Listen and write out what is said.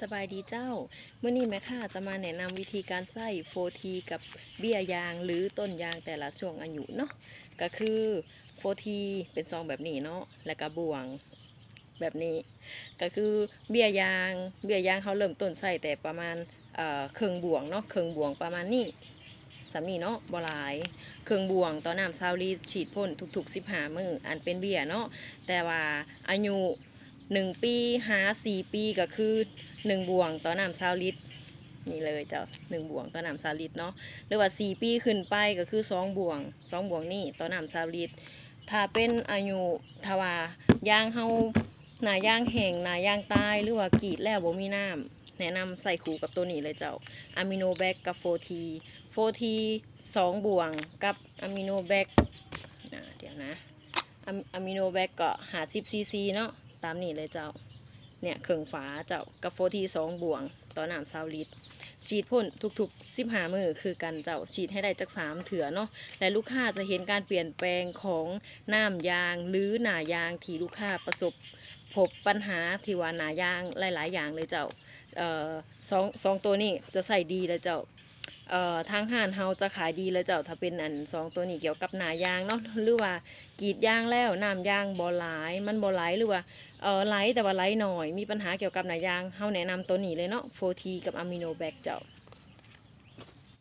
สบายดีเจ้าเมื่อนี้แม่ค่ะจะมาแนะนำวิธีการใส่โฟทีกับเบี้ยยางหรือต้นยางแต่ละช่วงอายุเนาะก็คือโฟทีเป็นซองแบบนี้เนาะแล้วก็บ่วงแบบนี้ ก็คือเบี้ยยางเบี้ยยางเขาเริ่มต้นใส่แต่ประมาณเอ่อเครื่องบ่วงเนาะเครื่องบ่วงประมาณนี้สำนีเนาะบหลาย เครื่องบ่วงต่อน้ำซาวลีฉีดพ่นทุกๆ15มืออันเป็นเบี้ยเนาะแต่ว่าอายุ หนึ่งปีหาสี่ปีก็คือหนึ่งบ่วงต่อน้ำซาลิตนี่เลยเจ้าหนึ่งบ่วงต่อน้ำซาลิตเนาะหรือว่าสี่ปีขึ้นไปก็คือสองบ่วงสองบ่วงนี่ต่อน้ำซาลิตถ้าเป็นอายุทวาย่างเฮาหนาย่างแห้งหนาย่างตายหรือว่ากรีดแล้วบ่มีน้ำแนะนำใส่คู่กับตัวนี้เลยเจ้าอะมิโนแบกกับโฟทีโฟทีสองบ่วงกับอะมิโนแบกเดี๋ยวนะอะอะมิโนแบกก็หาสิบซีซีเนาะ ตามนี้เลยเจ้า เนี่ยเครื่องฝาเจ้ากับโฟทีสองบ่วง ต่อหน้ำซาวลิตรฉีดพ่นทุกๆสิบหามือคือกันเจ้าฉีดให้ได้จักสามเถื่อเนาะและลูกค้าจะเห็นการเปลี่ยนแปลงของน้ำยาง หรือหนายางที่ลูกค้าประสบพบปัญหาที่ว่าหนายางหลาย ๆ อย่างเลยเจ้าเออสองสองตัวนี้จะใส่ดีเลยเจ้า เอ่อทางห้านเฮาจะขายดีแลยเจ้าถ้าเป็นอันสองตัวนี้เกี่ยวกับหนายางเนาะหรือว่ากรีดยางแล้วน้ำยางบ่หลาย มันบ่ไหลหรือว่าเออไลท์แต่ว่าไลท์หน่อย มีปัญหาเกี่ยวกับหนายางเฮาแนะนำตัวนี้เลยเนาะโฟทีกับอะมิโนแบกเจ้า